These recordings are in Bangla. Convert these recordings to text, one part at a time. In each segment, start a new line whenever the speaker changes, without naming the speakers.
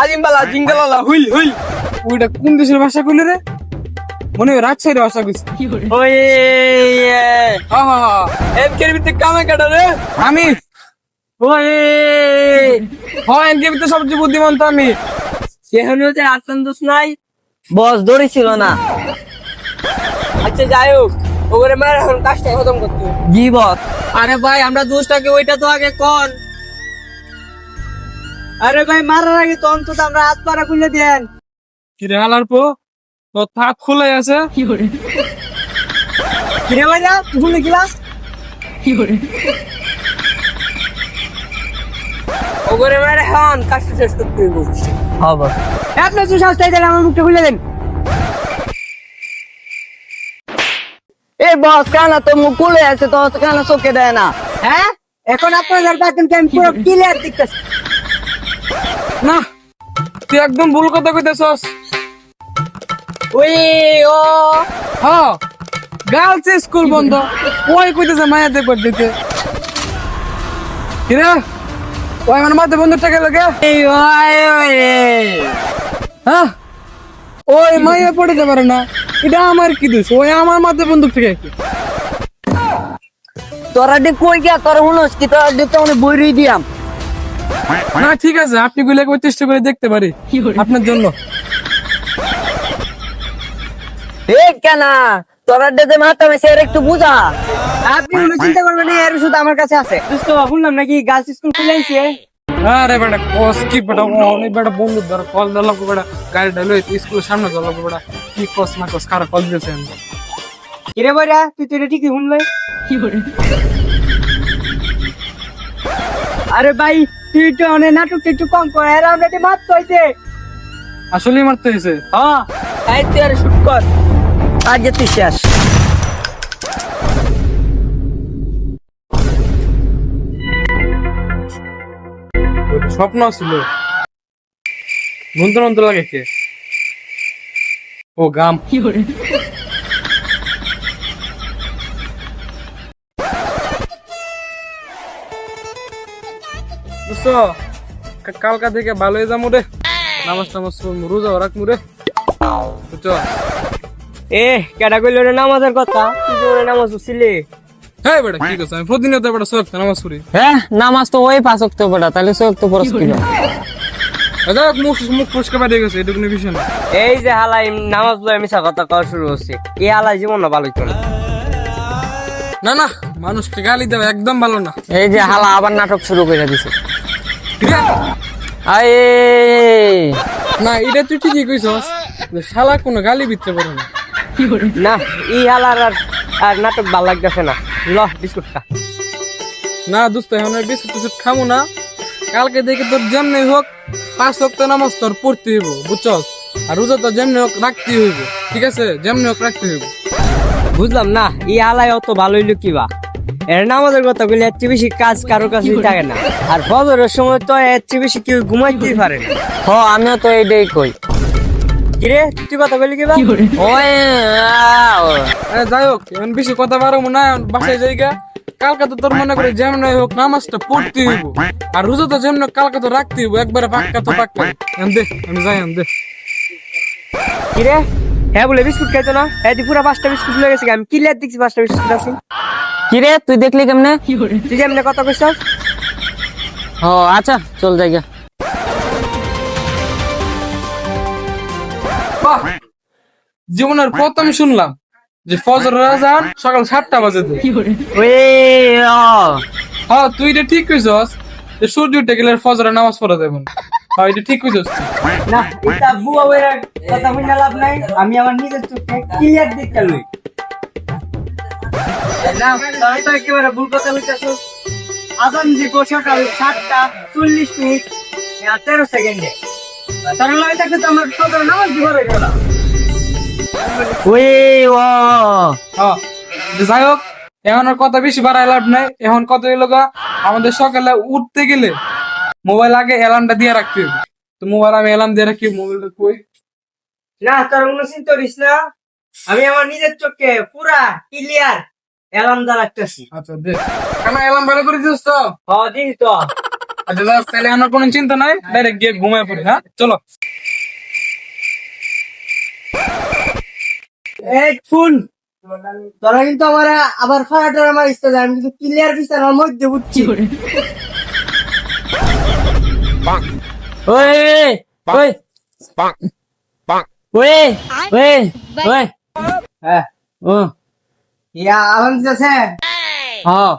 আলিমবালা জিঙ্গালালা হুইল হুইল।
ওইটা কোন দেশের ভাষা কইলে রে? মনে হয় রাজশাহীর ভাষা কইছে।
ওই
হা হা হা।
এম কের ভিতরে কামে কাটা রে?
আমি?
ওই
হয় ভিতরে সবচেয়ে বুদ্ধিমান তো আমি।
দোষ নাই বস ধরেছিল না। আচ্ছা যাই হোক ওখানে মার এখন কাজটা খতম করতে জি বস আরে ভাই আমরা দোষটাকে ওইটা তো আগে কন। আরে ভাই মারার আগে তো অন্তত আমরা হাত পাড়া খুলে দেন।
কিরে হালার পো তোর থাক খুলে আছে?
কি করে কিরে ভাই না ভুলে গেলাস ওগরে মারে এখন কাজটা শেষ করতে হইব। হবে আপনার তো সাহস দেন আমার মুখটা খুলে দেন। এ বস কানা তো মুখ খুলে আছে তো কানা চোখে দেয় না। হ্যাঁ? এখন আপনাদের দেখেন কি? আমি পুরো ক্লিয়ার দেখতেছি।
না তুই একদম ভুল কথা কইতেছস।
ওই ও।
হ্যাঁ গার্লস স্কুল বন্ধ। ওই কইতেছে মায়া দেখবার দিতে। কিরে ওই আমার মাথা বন্ধ টাকা লাগে
এই ওই ওই
হ্যাঁ ওই মাইয়া পড়িতে পারে না। এটা আমার কি দোষ? ওই আমার মাথা বন্দুক থেকে
তোরা ডে কই গিয়া তোরা শুনোস কি? তোরা ডে তো অনেক বই দিয়াম।
না ঠিক আছে আপনি গুলো একবার চেষ্টা করে দেখতে পারি আপনার জন্য।
কেনা তোরা ডে যে মাথা এর একটু বুঝা। আপনি কোনো চিন্তা করবেন না এর শুধু আমার কাছে আছে। বুঝতে শুনলাম নাকি গার্লস স্কুল খুলে আইছে?
আরে বেটা কস কি বেটা অনেক বেটা বন্ধু ধর কল দিলাম বেটা গাড়ি ডালো স্কুলের সামনে দিলাম বেটা কি কস না কস কারা কল দিয়েছে
কিরে বইরা তুই তো এটা ঠিকই শুনলে। আরে ভাই তুই তো অনেক একটু কম কর এর আমরা মাত হয়েছে
আসলেই মারতে হয়েছে
হ্যাঁ। এই তুই আর শুট কর। আজ তুই শেষ।
স্বপ্ন ছিল। নন্দন নন্দন লাগে কে? ও গাম। বুঝছ কালকা থেকে ভালো হয়ে যাব রে। নামাজ টামাজ রোজা রাখব রে। বুঝছ?
এ কেডা কইল রে নামাজের কথা? নামাজ
হ্যাঁ বেটা কি আমি বেটা সব নামাজ পড়ি।
হ্যাঁ নামাজ তো ওই পাঁচ অক্ট পড়া তাহলে সব তো পরস কিলো
আচ্ছা মুখ মুখ ফুসকা বেরিয়ে গেছে বিষয় না
এই যে হালাই নামাজ পড়ে মিশা কথা কওয়া শুরু হচ্ছে এই হালাই জীবন না ভালোই চলে।
না না মানুষকে গালি দেবে একদম ভালো না।
এই যে হালা আবার নাটক শুরু করে দিছে? আয়ে।
না এটা তুই ঠিকই কইছস। শালা কোনো গালি বিততে পারে না।
না এই হালার আর আর নাটক ভালো লাগতেছে না। ল বিস্কুট খা।
না দোস্ত এখন বিস্কুট টিস্কুট খামো না। কালকে দেখে তোর যেমনি হোক পাঁচ ওয়াক্ত নামাজ তোর পড়তে হইব বুঝছস? আর রোজা তো যেমনি হোক রাখতে হইব। ঠিক আছে? যেমনি হোক রাখতে হইব।
বুঝলাম না এই হালাই অত ভালো হইল কি বা? এর নামাজের কথা বলে এর চেয়ে বেশি কাজ কারও কাছে থাকে না। আর ফজরের সময় তো এর চেয়ে বেশি কেউ ঘুমাইতেই পারে না। হ আমিও তো এইটাই কই। কিরে তুই কথা বলি কিবা? ওই
যাই হোক এখন বেশি কথা পারব না বাসায় জায়গা কালকে তো তোর মনে করে যেমনি হোক নামাজটা পড়তে হইব। আর রোজা তো যেমন কালকে তো রাখতে হইব একবারে পাক্কা তো পাক্কা। এখন দে আমি যাই এখন দে।
কিরে হ্যাঁ বলে বিস্কুট খাইতো না? হ্যাঁ পুরা পাঁচটা বিস্কুট লয়ে গেছে আমি কিলিয়ার দেখছি পাঁচটা বিস্কুট আছে? কিরে তুই দেখলি কেমনে? তুই কেমনে কথা কইছ? ও আচ্ছা চল যাই
বাহ! জীবনের প্রথম শুনলাম যে ফজর রাজান সকাল সাতটা বাজে হ্যাঁ তুই এটা ঠিক কইছস যে সূর্য উঠে গেলে ফজরের নামাজ পড়া যাবে না। হ্যাঁ এটা ঠিক কইছস
না এটা বুয়া কথা লাভ নাই। আমি আমার নিজের চোখে ক্লিয়ার দেখতে লই। না তাই তো একেবারে ভুল কথা হইতাছস আজান যে গো সকাল সাতটা চল্লিশ মিনিট আর তেরো সেকেন্ডে। তার লাগে থাকলে তো আমার সদর নামাজ দিবার গেল ওই ও।
হ্যাঁ যাই হোক এখন আর কথা বেশি বাড়ায় লাভ নাই। এখন কত গা আমাদের সকালে উঠতে গেলে মোবাইল আগে অ্যালার্মটা দিয়ে রাখতে হবে। তো মোবাইল আমি অ্যালার্ম দিয়ে রাখি মোবাইলটা কই?
না তোর কোনো চিন্তা করিস না। আমি আমার নিজের চোখে পুরা ক্লিয়ার অ্যালার্ম দা রাখতেছি।
আচ্ছা দে কেন অ্যালার্ম ভালো করে দিস তো?
হ দিন তো।
আচ্ছা যাক, তাহলে আমার কোনো চিন্তা নাই ডাইরেক্ট গিয়ে ঘুমায় পড়ি হ্যাঁ? চলো।
এই শুন। তোরা কিন্তু আমার আবার ফাটার আমার ইচ্ছা যায় আমি কিন্তু ক্লিয়ার দিচ্ছি আমার মধ্যে বুঝছি। ওই ওই ওই ওই ওই। হ্যাঁ ও। ইয়া আহন যাচ্ছে হ্যাঁ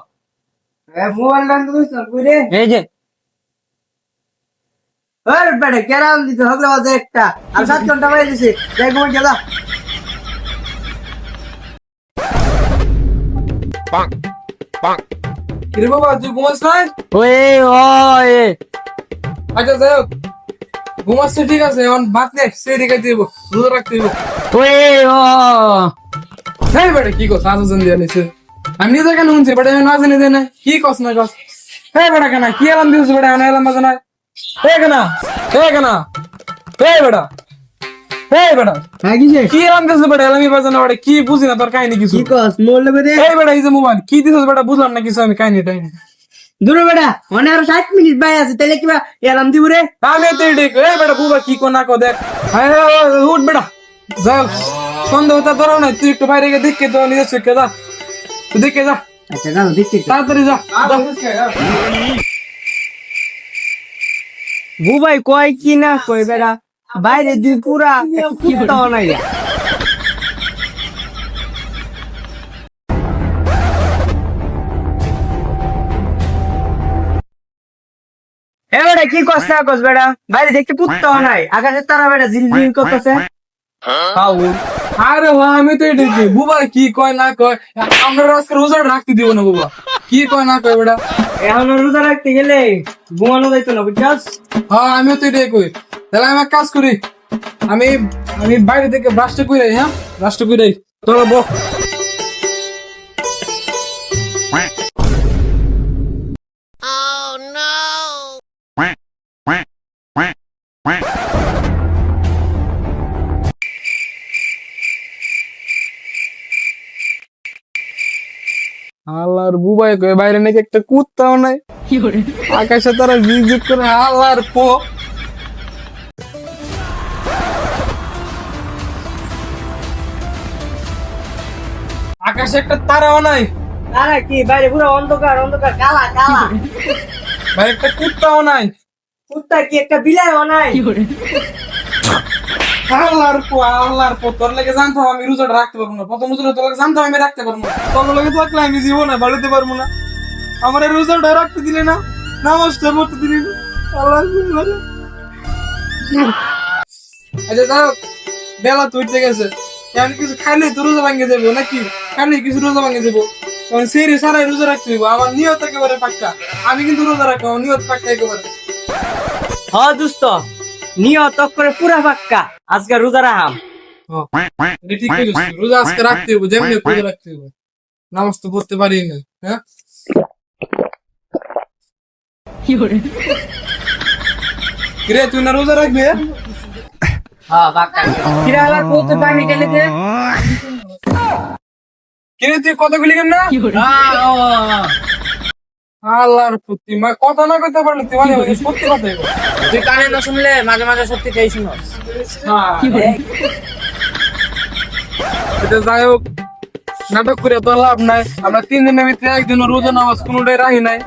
মোবাইল ডান দিছ কইরে এই যে। ওর বেড়ে কেরাম দিতে হবে বাজে একটা। আর সাত ঘণ্টা বাইরে দিছে। যাই ঘুমাই গেলা
কিরে বাবা তুই ঘুমাস নাই?
ওই ওই।
আচ্ছা যাই হোক। ঘুমাচ্ছে ঠিক আছে। এখন ভাত নে সেই দিকে দিব রোজা রাখতে দিব
ওই ও।
এই বেটা কি কস? আজ দিয়া নিছে। আমি নিজে কেন শুনছি? বেটা না জানি দেয় না কি কস না কস? এই বেটা কেন? কি এলাম দিয়েছে বেটা? আমি এলাম বাজে না এই কেন? এই কেন? এই বেটা। এই বেটা।
হ্যাঁ কিসে
কি এলাম দিয়েছে বেটা? এলামি বাজে না বেটা। কি বুঝি না তোর কাহিনী কিছু?
কি কস? লগে দে।
এই বেটা এই যে মোবাইল। কি দিছিস বেটা? বুঝলাম না কিছু আমি কাহিনী টাইনি।
দূরে বেটা মনে আর ষাট মিনিট বাই আছে তাহলে কিবা এলাম দিব রে?
আমি তো কই, এই বেটা বুবা কি কো না কো দেখ। হ্যাঁ হ্যাঁ, হ্যাঁ, উঠ বেটা। যাও। সন্দেহ তা তোর নাই তুই একটু বাইরে গিয়ে দেখে তো নিজের চোখে যা। তুই দেখে যা।
আচ্ছা দাও দেখতে
তাড়াতাড়ি যা।
বুবাই কয় কি না কই বেটা বাইরে দুই পুরা কিতাও নাই। এ বেটা কি না কস বেটা বাইরে দেখতে কুত্তাও নাই আকাশে তারা বেটা ঝিলঝিল করতেছে। খাও
আরে ভাই আমি তো এটাই কই, বুবা কি কয় না কয়? আমরা আজকে রোজা রাখতে দিব না বুবা। কি কয় না কয় বেটা?
এখন রোজা রাখতে গেলে ঘুমানো যাইতো না বুঝছস?
হ্যাঁ আমিও তো এটাই কই। তাহলে আমি এক কাজ করি আমি আমি বাইরে থেকে ব্রাশটা কই রাই হ্যাঁ? ব্রাশটা কই রাই চলো বক আল্লাহর বুবাই কই বাইরে নাকি একটা কুত্তাও নাই। আকাশে তারা জিগ করে আল্লাহর পো আকাশে একটা তারাও নাই।
আরে কি বাইরে পুরো অন্ধকার অন্ধকার কালা কালা।
ভাই একটা কুত্তাও নাই।
কুত্তা কি একটা বিলাইও নাই?
আল্লাহর পো আল্লাহর পো, তোর লাগে জানতাম আমি রোজাটা রাখতে পারব না। প্রথম রোজাটা তোর লাগে জানতাম আমি রাখতে পারব না। তোর লাগে থাকলে আমি জীবনে বাড়িতে পারব না। আমার এই রোজাটা রাখতে দিলে না নামাজটা পড়তে দিলি না। আচ্ছা যাই বেলা তো গেছে। এখন কিছু খাইলে তো রোজা ভাঙে যাব নাকি? খাইলে কিছু রোজা ভাঙে যাব। কারণ সেই সারাই রোজা রাখতে হইব। আমার নিয়ত একেবারে পাক্কা। আমি কিন্তু রোজা রাখব, আমার নিয়ত পাক্কা একেবারে।
হ দোস্ত। নিয়ত করে পুরা পাক্কা। আজকে রোজা রাহাম।
ঠিক রোজা আজকে রাখতে হইব যেমনি রোজা রাখতে হইব। নামাজ তো পড়তে পারি না হ্যাঁ? কিরে তুই না রোজা রাখবি
হ্যাঁ? পাক্কা। কিরা পানি দে।
তুই কতগুলি কেন না? আল্লাহর প্রতি মা কথা না কথা পারলে তুই মাঝে সত্যি কথা
তুই কানে না শুনলে মাঝে মাঝে সত্যি তাই শুনো?
এটা যাই হোক নাটক করে তো লাভ নাই। আমরা তিন দিনের ভিতরে একদিন রোজা নামাজ কোনোটাই রাখি নাই।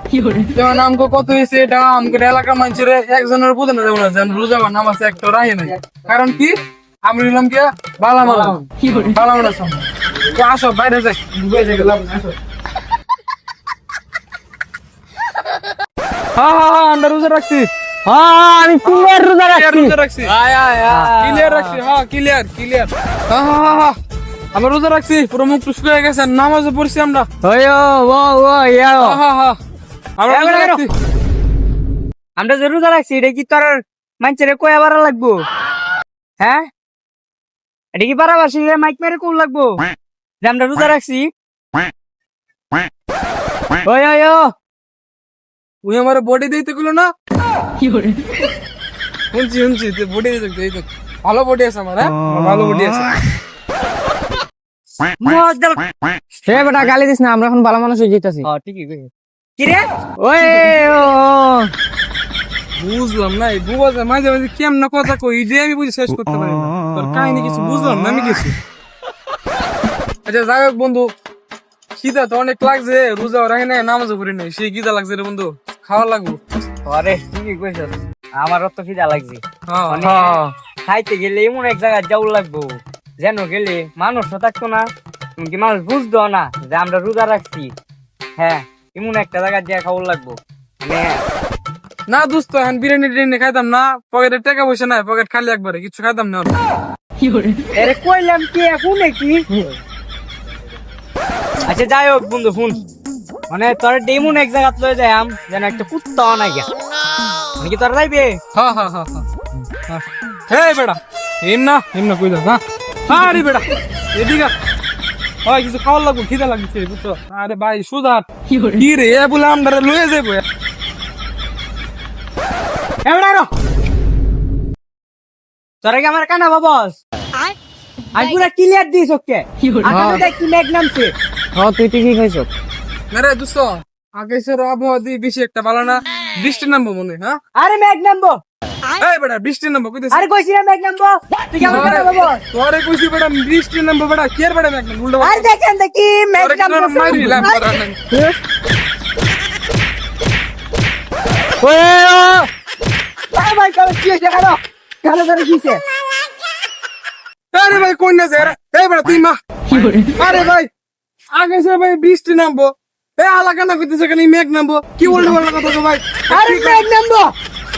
যেমন আমকে কত হয়েছে এটা আমাকে এলাকার মানুষের একজনের বোঝে না যেমন যেন রোজা বা নামাজ একটা রাখি নাই। কারণ কি? আমি নিলাম কি বালা? মালা বালা মালা আসো বাইরে যাই। ডুবে যাই লাভ নাই আসো। হ্যাঁ হ্যাঁ হ্যাঁ আমরা রোজা রাখছি।
হ্যাঁ আমি ক্লিয়ার রোজা রাখছি।
রোজা রাখছি। ক্লিয়ার রাখছি হ্যাঁ ক্লিয়ার ক্লিয়ার হ্যাঁ হ্যাঁ হ্যাঁ হ্যাঁ আমরা রোজা রাখছি পুরো মুখ টুস হয়ে গেছে নামাজও পড়ছি আমরা। আমরা রোজা রাখছি।
আমরা যে রোজা রাখছি এটা কি তোর মানুষের কয়া বারা লাগবো? হ্যাঁ? এটা কি পারাবাসী মাইক মেরে কোন লাগবো? যে আমরা রোজা রাখছি। ওই ওই
তুই আমার বডি দিতে গুলো না। শুনছি শুনছি তুই বডি দিতে দিতে ভালো বডি আছে আমার হ্যাঁ? ভালো বডি আছে।
মজা
হে বেটা গালি দিস না আমরা এখন ভালো মানুষ হয়ে যেতেছি
ও ঠিকই। কই কি রে?
ওই ও
বুঝলাম না এই বুবা যে মাঝে মাঝে কেমন কথা কই যে আমি বুঝে শেষ করতে পারি না। তোর কাহিনী কিছু বুঝলাম না আমি কিছু আচ্ছা যাই হোক বন্ধু খিদা তো অনেক লাগছে রোজা রাখি নাই নামাজও করি নাই সেই খিদা লাগছে রে বন্ধু। খাওয়া লাগবো।
আরে ঠিকই কইছস। আমারও তো খিদা লাগছে।
হ্যাঁ
খাইতে গেলে এমন এক জায়গায় যাও লাগবো। যেন গেলে মানুষ থাকতো না এমনকি মানুষ বুঝতো না যে আমরা রোজা রাখছি। হ্যাঁ এমন একটা জায়গায় যা খাওয়া লাগবো। মানে
না দোস্ত এখন বিরিয়ানি টিরিয়ানি খাইতাম না পকেটে টাকা পয়সা নাই পকেট খালি একবারে কিছু খাইতাম না আর।
কইলাম কি এখন কি আচ্ছা যাই হোক বন্ধু শুন। মানে তোর ডেমন এক জায়গা লয়ে যাইম যেন একটা কুত্তা নাই গা মানে কি তোর
হ্যাঁ হ্যাঁ হ্যাঁ হ্যাঁ হে। বেড়া এম না এম না কই যা হ্যাঁ হ্যাঁ বেড়া এদিকে হয় কিছু খাওয়ার লাগবো খিদা লাগছে বুঝছ? আরে ভাই সুধার। কি রে এ বলে আমরা লয়ে যাব
এবার আরও। তোরা কি আমার কানা বাবস? আমি পুরা ক্লিয়ার দিস ওকে? আকাশে দেখি মেঘ নামছে। হ্যাঁ তুই ঠিকই কইছ
আরে দুস্ত আকাশের আবহাওয়া দিয়ে বেশি একটা ভালো না। বৃষ্টি নামবো মনে হয়, হ্যাঁ
আরে মেঘ নামবো।
এই বেড়া বৃষ্টি নামবো কইতেছি।
আরে কইছি না মেঘ নামবো। তুই কি আমার কানা বাবস
তোরে কইছি বেড়া বৃষ্টি নামবো বেড়া কি আর বেড়া একদম উল্টো
আরে দেখেন দেখি মেঘ নামছে
মাইরি লাম করা নাই।
ভাই ভাই কালো কি হইছে কালো কালো ধরে কিছে
আরে ভাই কোন না স্যার এই বেড়া তুই মা। আরে ভাই আগে সে ভাই বৃষ্টি নামবো। এ আলাকা না কইতেছে কেন? মেঘ নামবো। কি উল্টো পাল্টা কথা তো ভাই?
আরে মেঘ নামবো।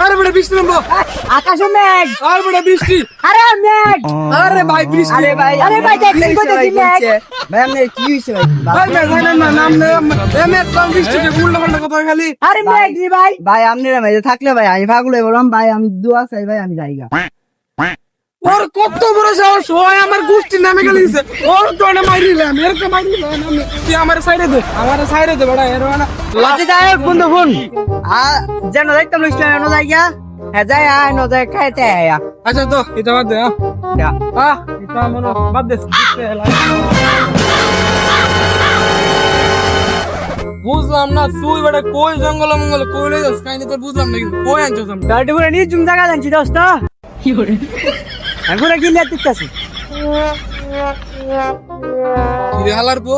আরে বেড়া বৃষ্টি নামবো।
আকাশে মেঘ।
আর বেড়া বৃষ্টি।
আরে মেঘ।
আরে ভাই বৃষ্টি।
আরে ভাই আরে ভাই দেখছেন কইতেছি মেঘ?
ভাই আপনি কি হয়েছে ভাই?
ভাই ভাই জানেন না নাম নে এ মেঘ নাম বৃষ্টি কে উল্টো পাল্টা কথা খালি।
আরে মেঘ রে ভাই।
ভাই আপনি রে ভাই থাকলে ভাই আমি পাগল বললাম ভাই আমি দোয়া চাই ভাই আমি যাইগা
ওর কত বড় সাহস? হয় আমার গোষ্ঠী নামে গেলে দিছে। ওর তো না মারিলাম এর তো মারিলাম আমি। তুই আমার সাইডে দে আমার সাইডে দে বড় এর না
যাই হোক বন্ধু শুন। আর যেন দেখতাম লইছিল এনো যাইগা হ্যাঁ যাই আয় ন যাই খাইতে আয়া
আচ্ছা তো এটা বাদ দে হ্যাঁ আহ এটা আমার বাদ দে বুঝলাম না তুই বেটা কই জঙ্গল মঙ্গল কই লই যাস কাইনি তোর বুঝলাম না কিন্তু কই আনছস আমি
গাড়ি করে নিয়ে জুম জায়গা জানছি দোস্ত। আমি পুরো গিলিয়া দিতেছি
কিরে হালার পো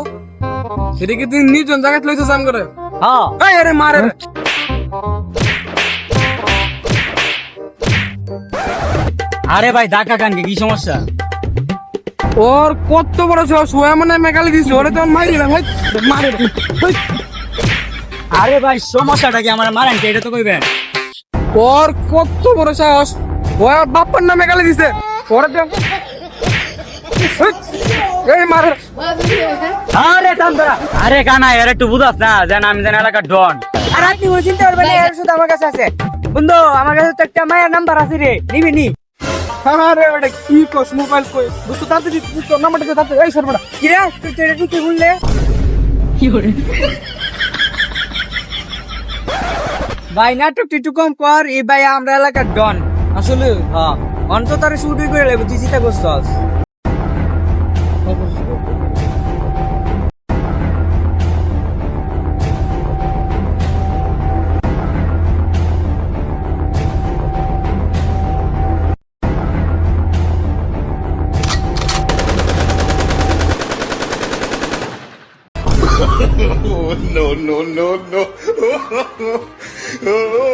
সেটা কি তুই জায়গায় লইছস আম করে?
হ্যাঁ।
এই আরে মারে।
আরে ভাই ধাক্কা কানকে কি? সমস্যা?
ওর কত বড় সাহস হয় মানে মেকালি দিছে ওরে তো মারিলাম হেই, মারে। রে।
আরে ভাই সমস্যাটা কি? আমার মারেন এটা তো কইবেন।
ওর কত বড় সাহস ও আর বাপ্পার নামে গালি দিছে। এই মারে।
আরে তান্দরা আরে কানা এর একটু বুঝাস না যেন আমি যেন এলাকার ডন। আর আপনি চিন্তা করবেন না শুধু আমার কাছে আছে। বন্ধু আমার কাছে তো একটা মায়ের নাম্বার আছে রে নিবি নি?
আরে বেটা কি কস মোবাইল কই? তোর নাম্বারটা দে এই সর
কি রে? তুই তো এটা ঠিকই বললে? ভাই নাটক একটু কম কর এই ভাই আমরা এলাকার ডন।
আসলে
হ্যাঁ। অন্তত তার শুটিং করে লেবো তুই চিন্তা করছস
Oh, no, no, no, no.